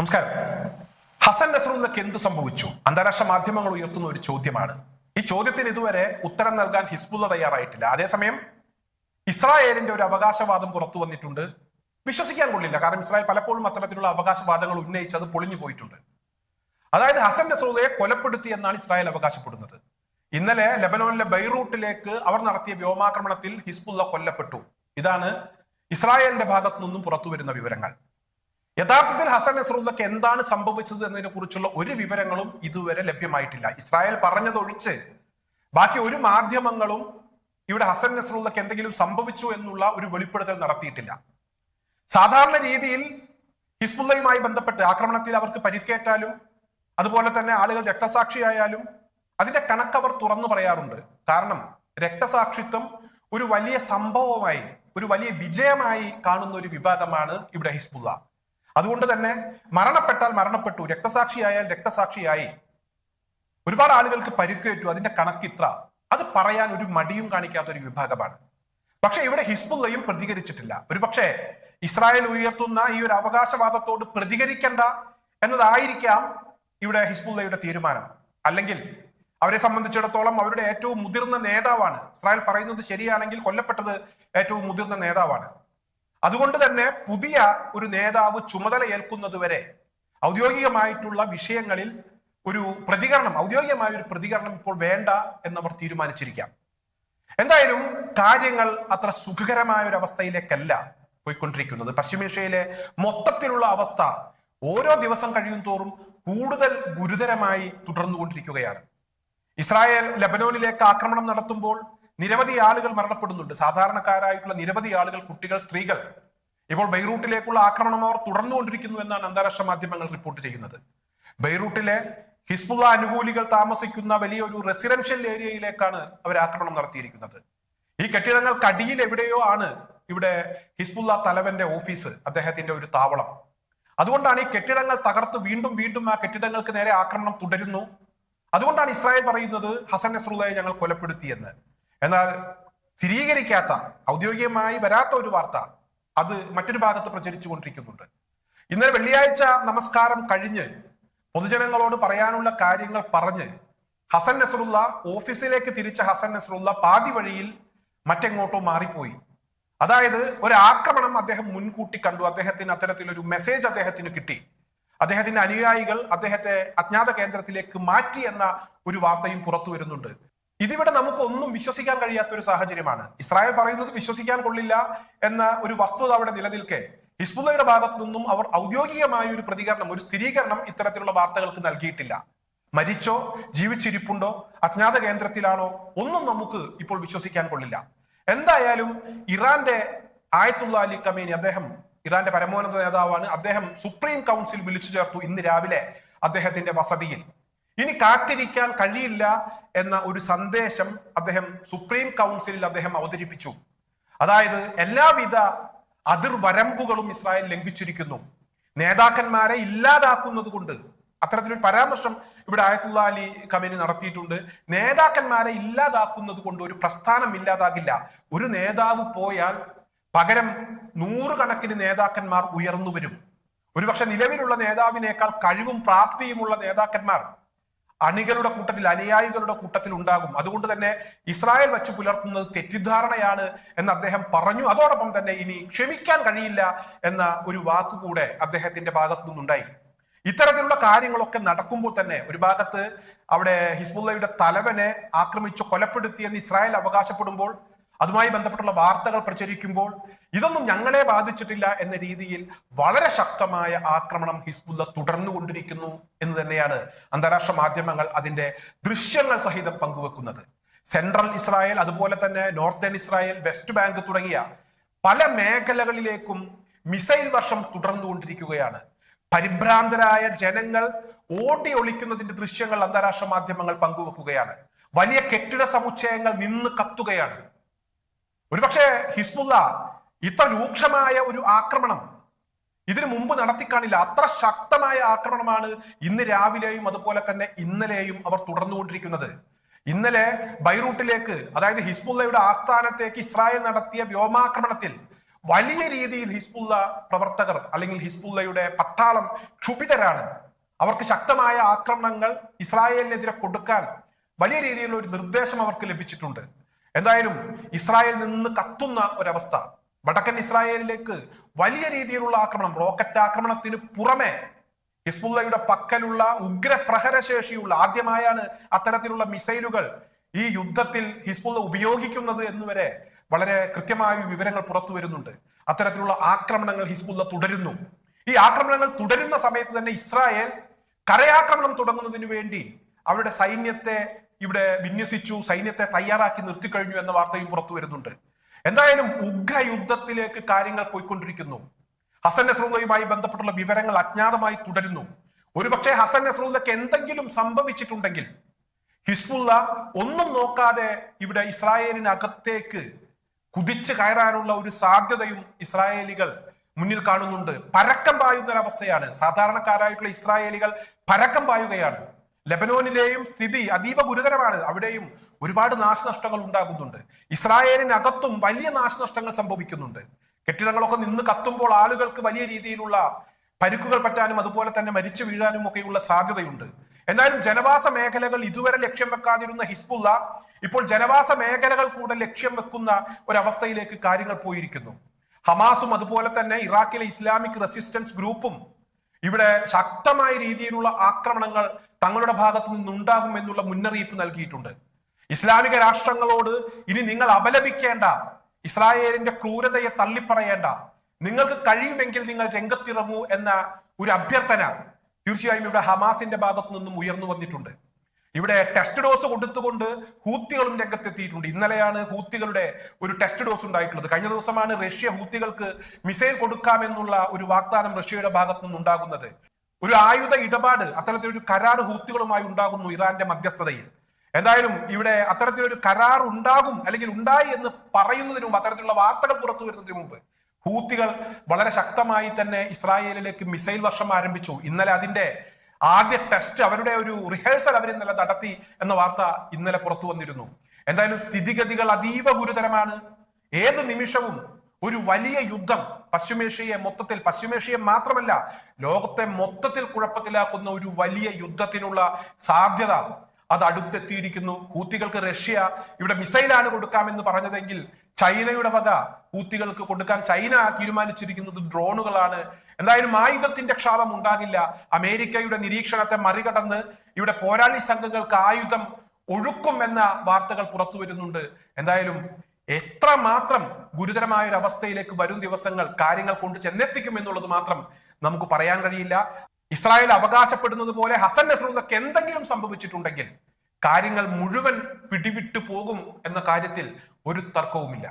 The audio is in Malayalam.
നമസ്കാരം. ഹസൻ നസറുല്ലക്ക് എന്ത് സംഭവിച്ചു? അന്താരാഷ്ട്ര മാധ്യമങ്ങൾ ഉയർത്തുന്ന ഒരു ചോദ്യമാണ്. ഈ ചോദ്യത്തിന് ഇതുവരെ ഉത്തരം നൽകാൻ ഹിസ്ബുള്ള തയ്യാറായിട്ടില്ല. അതേസമയം ഇസ്രായേലിന്റെ ഒരു അവകാശവാദം പുറത്തു വന്നിട്ടുണ്ട്. വിശ്വസിക്കാൻ കൊള്ളില്ല. കാരണം ഇസ്രായേൽ പലപ്പോഴും അത്തരത്തിലുള്ള അവകാശവാദങ്ങൾ ഉന്നയിച്ച് അത് പൊളിഞ്ഞു പോയിട്ടുണ്ട്. അതായത് ഹസൻ നസറുള്ളയെ കൊലപ്പെടുത്തി എന്നാണ് ഇസ്രായേൽ അവകാശപ്പെടുന്നത്. ഇന്നലെ ലബനോനിലെ ബൈറൂട്ടിലേക്ക് അവർ നടത്തിയ വ്യോമാക്രമണത്തിൽ ഹിസ്ബുള്ള കൊല്ലപ്പെട്ടു. ഇതാണ് ഇസ്രായേലിന്റെ ഭാഗത്തു നിന്നും പുറത്തു വരുന്ന വിവരങ്ങൾ. യഥാർത്ഥത്തിൽ ഹസൻ നസറുല്ലക്ക് എന്താണ് സംഭവിച്ചത് എന്നതിനെ കുറിച്ചുള്ള ഒരു വിവരങ്ങളും ഇതുവരെ ലഭ്യമായിട്ടില്ല. ഇസ്രായേൽ പറഞ്ഞതൊഴിച്ച് ബാക്കി ഒരു മാധ്യമങ്ങളും ഇവിടെ ഹസൻ നസറുല്ലക്ക് എന്തെങ്കിലും സംഭവിച്ചു എന്നുള്ള ഒരു വെളിപ്പെടുത്തൽ നടത്തിയിട്ടില്ല. സാധാരണ രീതിയിൽ ഹിസ്ബുള്ളയുമായി ബന്ധപ്പെട്ട് ആക്രമണത്തിൽ അവർക്ക് പരിക്കേറ്റാലും അതുപോലെ തന്നെ ആളുകൾ രക്തസാക്ഷിയായാലും അതിന്റെ കണക്കവർ തുറന്നു പറയാറുണ്ട്. കാരണം രക്തസാക്ഷിത്വം ഒരു വലിയ സംഭവമായി ഒരു വലിയ വിജയമായി കാണുന്ന ഒരു വിഭാഗമാണ് ഇവിടെ ഹിസ്ബുള്ള. അതുകൊണ്ട് തന്നെ മരണപ്പെട്ടാൽ മരണപ്പെട്ടു രക്തസാക്ഷിയായാൽ രക്തസാക്ഷിയായി. ഒരുപാട് ആളുകൾക്ക് പരിക്കേറ്റു അതിന്റെ കണക്കിത്ര അത് പറയാൻ ഒരു മടിയും കാണിക്കാത്ത ഒരു വിഭാഗമാണ്. പക്ഷെ ഇവിടെ ഹിസ്ബുള്ളയും പ്രതികരിച്ചിട്ടില്ല. ഒരുപക്ഷെ ഇസ്രായേൽ ഉയർത്തുന്ന ഈ ഒരു അവകാശവാദത്തോട് പ്രതികരിക്കേണ്ട എന്നതായിരിക്കാം ഇവിടെ ഹിസ്ബുള്ളയുടെ തീരുമാനം. അല്ലെങ്കിൽ അവരെ സംബന്ധിച്ചിടത്തോളം അവരുടെ ഏറ്റവും മുതിർന്ന നേതാവാണ്. ഇസ്രായേൽ പറയുന്നത് ശരിയാണെങ്കിൽ കൊല്ലപ്പെട്ടത് ഏറ്റവും മുതിർന്ന നേതാവാണ്. അതുകൊണ്ട് തന്നെ പുതിയ ഒരു നേതാവ് ചുമതല ഏൽക്കുന്നത് വരെ ഔദ്യോഗികമായിട്ടുള്ള വിഷയങ്ങളിൽ ഒരു പ്രതികരണം ഔദ്യോഗികമായ ഒരു പ്രതികരണം ഇപ്പോൾ വേണ്ട എന്നവർ തീരുമാനിച്ചിരിക്കാം. എന്തായാലും കാര്യങ്ങൾ അത്ര സുഖകരമായ ഒരു അവസ്ഥയിലേക്കല്ല പോയിക്കൊണ്ടിരിക്കുന്നത്. പശ്ചിമേഷ്യയിലെ മൊത്തത്തിലുള്ള അവസ്ഥ ഓരോ ദിവസം കഴിയും തോറും കൂടുതൽ ഗുരുതരമായി തുടർന്നുകൊണ്ടിരിക്കുകയാണ്. ഇസ്രായേൽ ലബനോനിലേക്ക് ആക്രമണം നടത്തുമ്പോൾ നിരവധി ആളുകൾ മരണപ്പെടുന്നുണ്ട്. സാധാരണക്കാരായിട്ടുള്ള നിരവധി ആളുകൾ കുട്ടികൾ സ്ത്രീകൾ ഇപ്പോൾ ബൈറൂട്ടിലേക്കുള്ള ആക്രമണം അവർ തുടർന്നുകൊണ്ടിരിക്കുന്നു എന്നാണ് അന്താരാഷ്ട്ര മാധ്യമങ്ങൾ റിപ്പോർട്ട് ചെയ്യുന്നത്. ബൈറൂട്ടിലെ ഹിസ്ബുള്ള അനുകൂലികൾ താമസിക്കുന്ന വലിയൊരു റെസിഡൻഷ്യൽ ഏരിയയിലേക്കാണ് അവർ ആക്രമണം നടത്തിയിരിക്കുന്നത്. ഈ കെട്ടിടങ്ങൾക്കടിയിൽ എവിടെയോ ആണ് ഇവിടെ ഹിസ്ബുള്ള തലവന്റെ ഓഫീസ് അദ്ദേഹത്തിന്റെ ഒരു താവളം. അതുകൊണ്ടാണ് ഈ കെട്ടിടങ്ങൾ തകർത്ത് വീണ്ടും വീണ്ടും ആ കെട്ടിടങ്ങൾക്ക് നേരെ ആക്രമണം തുടരുന്നു. അതുകൊണ്ടാണ് ഇസ്രായേൽ പറയുന്നത് ഹസൻ നസ്രുള്ളയെ ഞങ്ങൾ കൊലപ്പെടുത്തിയെന്ന്. എന്നാൽ സ്ഥിരീകരിക്കാത്ത ഔദ്യോഗികമായി വരാത്ത ഒരു വാർത്ത അത് മറ്റൊരു ഭാഗത്ത് പ്രചരിച്ചു കൊണ്ടിരിക്കുന്നുണ്ട്. ഇന്നലെ വെള്ളിയാഴ്ച നമസ്കാരം കഴിഞ്ഞ് പൊതുജനങ്ങളോട് പറയാനുള്ള കാര്യങ്ങൾ പറഞ്ഞ് ഹസൻ നസറുല്ല ഓഫീസിലേക്ക് തിരിച്ച ഹസൻ നസറുല്ല പാതി വഴിയിൽ മറ്റെങ്ങോട്ടോ മാറിപ്പോയി. അതായത് ഒരു ആക്രമണം അദ്ദേഹം മുൻകൂട്ടി കണ്ടു. അദ്ദേഹത്തിന് അത്തരത്തിലൊരു മെസ്സേജ് അദ്ദേഹത്തിന് കിട്ടി. അദ്ദേഹത്തിന്റെ അനുയായികൾ അദ്ദേഹത്തെ അജ്ഞാത കേന്ദ്രത്തിലേക്ക് മാറ്റി എന്ന ഒരു വാർത്തയും പുറത്തു വരുന്നുണ്ട്. ഇതിവിടെ നമുക്കൊന്നും വിശ്വസിക്കാൻ കഴിയാത്ത ഒരു സാഹചര്യമാണ്. ഇസ്രായേൽ പറയുന്നത് വിശ്വസിക്കാൻ കൊള്ളില്ല എന്ന ഒരു വസ്തുത അവിടെ നിലനിൽക്കെ ഹിസ്ബുല്ലയുടെ ഭാഗത്തു നിന്നും അവർ ഔദ്യോഗികമായ ഒരു പ്രതികരണം ഒരു സ്ഥിരീകരണം ഇത്തരത്തിലുള്ള വാർത്തകൾക്ക് നൽകിയിട്ടില്ല. മരിച്ചോ ജീവിച്ചിരിപ്പുണ്ടോ അജ്ഞാത കേന്ദ്രത്തിലാണോ ഒന്നും നമുക്ക് ഇപ്പോൾ വിശ്വസിക്കാൻ കൊള്ളില്ല. എന്തായാലും ഇറാന്റെ ആയത്തുള്ള അലി കമീനി അദ്ദേഹം ഇറാന്റെ പരമോന്നത നേതാവാണ്. അദ്ദേഹം സുപ്രീം കൗൺസിൽ വിളിച്ചു ചേർത്തു ഇന്ന് രാവിലെ അദ്ദേഹത്തിന്റെ വസതിയിൽ. ഇനി കാത്തിരിക്കാൻ കഴിയില്ല എന്ന ഒരു സന്ദേശം അദ്ദേഹം സുപ്രീം കൗൺസിലിൽ അദ്ദേഹം അവതരിപ്പിച്ചു. അതായത് എല്ലാവിധ അതിർവരമ്പുകളും ഇസ്രായേൽ ലംഘിച്ചിരിക്കുന്നു. നേതാക്കന്മാരെ ഇല്ലാതാക്കുന്നത് കൊണ്ട് അത്തരത്തിലൊരു പരാമർശം ഇവിടെ ആയത്തുള്ള അലി കമേനി നടത്തിയിട്ടുണ്ട്. നേതാക്കന്മാരെ ഇല്ലാതാക്കുന്നത് കൊണ്ട് ഒരു പ്രസ്ഥാനം ഇല്ലാതാകില്ല. ഒരു നേതാവ് പോയാൽ പകരം നൂറുകണക്കിന് നേതാക്കന്മാർ ഉയർന്നു വരും. ഒരുപക്ഷെ നിലവിലുള്ള നേതാവിനേക്കാൾ കഴിവും പ്രാപ്തിയുമുള്ള നേതാക്കന്മാർ അണികളുടെ കൂട്ടത്തിൽ അനുയായികളുടെ കൂട്ടത്തിൽ ഉണ്ടാകും. അതുകൊണ്ട് തന്നെ ഇസ്രായേൽ വെച്ച് പുലർത്തുന്നത് തെറ്റിദ്ധാരണയാണ് എന്ന് അദ്ദേഹം പറഞ്ഞു. അതോടൊപ്പം തന്നെ ഇനി ക്ഷമിക്കാൻ കഴിയില്ല എന്ന ഒരു വാക്കുകൂടെ അദ്ദേഹത്തിന്റെ ഭാഗത്തു നിന്നുണ്ടായി. ഇത്തരത്തിലുള്ള കാര്യങ്ങളൊക്കെ നടക്കുമ്പോൾ തന്നെ ഒരു ഭാഗത്ത് അവിടെ ഹിസ്ബുള്ളയുടെ തലവനെ ആക്രമിച്ചു കൊലപ്പെടുത്തിയെന്ന് ഇസ്രായേൽ അവകാശപ്പെടുമ്പോൾ അതുമായി ബന്ധപ്പെട്ടുള്ള വാർത്തകൾ പ്രചരിക്കുമ്പോൾ ഇതൊന്നും ഞങ്ങളെ ബാധിച്ചിട്ടില്ല എന്ന രീതിയിൽ വളരെ ശക്തമായ ആക്രമണം ഹിസ്ബുല്ല തുടർന്നുകൊണ്ടിരിക്കുന്നു എന്ന് തന്നെയാണ് അന്താരാഷ്ട്ര മാധ്യമങ്ങൾ അതിന്റെ ദൃശ്യങ്ങൾ സഹിതം പങ്കുവെക്കുന്നത്. സെൻട്രൽ ഇസ്രായേൽ അതുപോലെ തന്നെ നോർത്തേൺ ഇസ്രായേൽ വെസ്റ്റ് ബാങ്ക് തുടങ്ങിയ പല മേഖലകളിലേക്കും മിസൈൽ വർഷം തുടർന്നുകൊണ്ടിരിക്കുകയാണ്. പരിഭ്രാന്തരായ ജനങ്ങൾ ഓടി ഒളിക്കുന്നതിന്റെ ദൃശ്യങ്ങൾ അന്താരാഷ്ട്ര മാധ്യമങ്ങൾ പങ്കുവെക്കുകയാണ്. വലിയ കെട്ടിട സമുച്ചയങ്ങൾ നിന്ന് കത്തുകയാണ്. ഒരുപക്ഷെ ഹിസ്ബുള്ള ഇത്ര രൂക്ഷമായ ഒരു ആക്രമണം ഇതിനു മുമ്പ് നടത്തിക്കാണില്ല. അത്ര ശക്തമായ ആക്രമണമാണ് ഇന്ന് രാവിലെയും അതുപോലെ തന്നെ ഇന്നലെയും അവർ തുടർന്നുകൊണ്ടിരിക്കുന്നത്. ഇന്നലെ ബൈറൂട്ടിലേക്ക് അതായത് ഹിസ്ബുള്ളയുടെ ആസ്ഥാനത്തേക്ക് ഇസ്രായേൽ നടത്തിയ വ്യോമാക്രമണത്തിൽ വലിയ രീതിയിൽ ഹിസ്ബുള്ള പ്രവർത്തകർ അല്ലെങ്കിൽ ഹിസ്ബുള്ളയുടെ പട്ടാളം ക്ഷുഭിതരാണ്. അവർക്ക് ശക്തമായ ആക്രമണങ്ങൾ ഇസ്രായേലിനെതിരെ കൊടുക്കാൻ വലിയ രീതിയിലുള്ള ഒരു നിർദ്ദേശം അവർക്ക് ലഭിച്ചിട്ടുണ്ട്. എന്തായാലും ഇസ്രായേൽ നിന്ന് കത്തുന്ന ഒരവസ്ഥ. വടക്കൻ ഇസ്രായേലിലേക്ക് വലിയ രീതിയിലുള്ള ആക്രമണം റോക്കറ്റ് ആക്രമണത്തിന് പുറമെ ഹിസ്ബുള്ളയുടെ പക്കലുള്ള ഉഗ്ര പ്രഹരശേഷിയുള്ള ആദ്യമായാണ് അത്തരത്തിലുള്ള മിസൈലുകൾ ഈ യുദ്ധത്തിൽ ഹിസ്ബുള്ള ഉപയോഗിക്കുന്നത് എന്നുവരെ വളരെ കൃത്യമായ വിവരങ്ങൾ പുറത്തു വരുന്നുണ്ട്. അത്തരത്തിലുള്ള ആക്രമണങ്ങൾ ഹിസ്ബുള്ള തുടരുന്നു. ഈ ആക്രമണങ്ങൾ തുടരുന്ന സമയത്ത് തന്നെ ഇസ്രായേൽ കരയാക്രമണം തുടങ്ങുന്നതിന് വേണ്ടി അവരുടെ സൈന്യത്തെ ഇവിടെ വിന്യസിച്ചു സൈന്യത്തെ തയ്യാറാക്കി നിർത്തിക്കഴിഞ്ഞു എന്ന വാർത്തയും പുറത്തു വരുന്നുണ്ട്. എന്തായാലും ഉഗ്ര യുദ്ധത്തിലേക്ക് കാര്യങ്ങൾ പോയിക്കൊണ്ടിരിക്കുന്നു. ഹസൻ നസ്രുള്ളയുമായി ബന്ധപ്പെട്ടുള്ള വിവരങ്ങൾ അജ്ഞാതമായി തുടരുന്നു. ഒരുപക്ഷെ ഹസൻ നസ്രുള്ളക്ക് എന്തെങ്കിലും സംഭവിച്ചിട്ടുണ്ടെങ്കിൽ ഹിസ്ബുള്ള ഒന്നും നോക്കാതെ ഇവിടെ ഇസ്രായേലിനകത്തേക്ക് കുതിച്ചു കയറാനുള്ള ഒരു സാധ്യതയും ഇസ്രായേലികൾ മുന്നിൽ കാണുന്നുണ്ട്. പരക്കം പായുന്ന ഒരവസ്ഥയാണ്. സാധാരണക്കാരായിട്ടുള്ള ഇസ്രായേലികൾ പരക്കം പായുകയാണ്. ലെബനോനിലെയും സ്ഥിതി അതീവ ഗുരുതരമാണ്. അവിടെയും ഒരുപാട് നാശനഷ്ടങ്ങൾ ഉണ്ടാകുന്നുണ്ട്. ഇസ്രായേലിനകത്തും വലിയ നാശനഷ്ടങ്ങൾ സംഭവിക്കുന്നുണ്ട്. കെട്ടിടങ്ങളൊക്കെ നിന്ന് കത്തുമ്പോൾ ആളുകൾക്ക് വലിയ രീതിയിലുള്ള പരുക്കുകൾ പറ്റാനും അതുപോലെ തന്നെ മരിച്ചു വീഴാനും ഒക്കെയുള്ള സാധ്യതയുണ്ട്. എന്നാലും ജനവാസ മേഖലകൾ ഇതുവരെ ലക്ഷ്യം വെക്കാതിരുന്ന ഹിസ്ബുല്ല ഇപ്പോൾ ജനവാസ മേഖലകൾ കൂടെ ലക്ഷ്യം വെക്കുന്ന ഒരവസ്ഥയിലേക്ക് കാര്യങ്ങൾ പോയിരിക്കുന്നു. ഹമാസും അതുപോലെ തന്നെ ഇറാഖിലെ ഇസ്ലാമിക് റെസിസ്റ്റൻസ് ഗ്രൂപ്പും ഇവിടെ ശക്തമായ രീതിയിലുള്ള ആക്രമണങ്ങൾ തങ്ങളുടെ ഭാഗത്ത് നിന്നുണ്ടാകും എന്നുള്ള മുന്നറിയിപ്പ് നൽകിയിട്ടുണ്ട്. ഇസ്ലാമിക രാഷ്ട്രങ്ങളോട് ഇനി നിങ്ങൾ അപലപിക്കേണ്ട ഇസ്രായേലിന്റെ ക്രൂരതയെ തള്ളിപ്പറയേണ്ട നിങ്ങൾക്ക് കഴിയുമെങ്കിൽ നിങ്ങൾ രംഗത്തിറങ്ങൂ എന്ന ഒരു അഭ്യർത്ഥന തീർച്ചയായും ഇവിടെ ഹമാസിന്റെ ഭാഗത്തു നിന്നും ഉയർന്നു വന്നിട്ടുണ്ട്. ഇവിടെ ടെസ്റ്റ് ഡോസ് കൊടുത്തുകൊണ്ട് ഹൂത്തികളും രംഗത്തെത്തിയിട്ടുണ്ട്. ഇന്നലെയാണ് ഹൂത്തികളുടെ ഒരു ടെസ്റ്റ് ഡോസ് ഉണ്ടായിട്ടുള്ളത്. കഴിഞ്ഞ ദിവസമാണ് റഷ്യ ഹൂത്തികൾക്ക് മിസൈൽ കൊടുക്കാമെന്നുള്ള ഒരു വാഗ്ദാനം റഷ്യയുടെ ഭാഗത്തു നിന്നുണ്ടാകുന്നത്. ഒരു ആയുധ ഇടപാട് അത്തരത്തിലൊരു കരാർ ഹൂത്തികളുമായി ഉണ്ടാകുന്നു ഇറാന്റെ മധ്യസ്ഥതയിൽ. എന്തായാലും ഇവിടെ അത്തരത്തിലൊരു കരാർ ഉണ്ടാകും അല്ലെങ്കിൽ ഉണ്ടായി എന്ന് പറയുന്നതിന് മുമ്പ് അത്തരത്തിലുള്ള വാർത്തകൾ പുറത്തു വരുന്നതിന് മുമ്പ് ഹൂത്തികൾ വളരെ ശക്തമായി തന്നെ ഇസ്രായേലിലേക്ക് മിസൈൽ വർഷം ആരംഭിച്ചു. ഇന്നലെ അതിന്റെ ആദ്യ ടെസ്റ്റ് അവരുടെ ഒരു റിഹേഴ്സൽ അവർ ഇന്നലെ നടത്തി എന്ന വാർത്ത ഇന്നലെ പുറത്തു വന്നിരുന്നു. എന്തായാലും സ്ഥിതിഗതികൾ അതീവ ഗുരുതരമാണ്. ഏത് നിമിഷവും ഒരു വലിയ യുദ്ധം പശ്ചിമേഷ്യയെ മൊത്തത്തിൽ പശ്ചിമേഷ്യയെ മാത്രമല്ല ലോകത്തെ മൊത്തത്തിൽ കുഴപ്പത്തിലാക്കുന്ന ഒരു വലിയ യുദ്ധത്തിനുള്ള സാധ്യത അത് അടുത്തെത്തിയിരിക്കുന്നു. ഹൂത്തികൾക്ക് റഷ്യ ഇവിടെ മിസൈലാണ് കൊടുക്കാമെന്ന് പറഞ്ഞതെങ്കിൽ ചൈനയുടെ വക ഹൂത്തികൾക്ക് കൊടുക്കാൻ ചൈന തീരുമാനിച്ചിരിക്കുന്നത് ഡ്രോണുകളാണ്. എന്തായാലും ആയുധത്തിന്റെ ക്ഷാമം ഉണ്ടാകില്ല. അമേരിക്കയുടെ നിരീക്ഷണത്തെ മറികടന്ന് ഇവിടെ പോരാളി സംഘങ്ങൾക്ക് ആയുധം ഒഴുക്കും എന്ന വാർത്തകൾ പുറത്തു വരുന്നുണ്ട്. എന്തായാലും എത്ര മാത്രം ഗുരുതരമായ ഒരു അവസ്ഥയിലേക്ക് വരും ദിവസങ്ങൾ കാര്യങ്ങൾ കൊണ്ട് ചെന്നെത്തിക്കും എന്നുള്ളത് മാത്രം നമുക്ക് പറയാൻ കഴിയില്ല. ഇസ്രായേൽ അവകാശപ്പെടുന്നത് പോലെ ഹസൻ നസ്രുള്ളക്ക് എന്തെങ്കിലും സംഭവിച്ചിട്ടുണ്ടെങ്കിൽ കാര്യങ്ങൾ മുഴുവൻ പിടിവിട്ടു പോകും എന്ന കാര്യത്തിൽ ഒരു തർക്കവുമില്ല.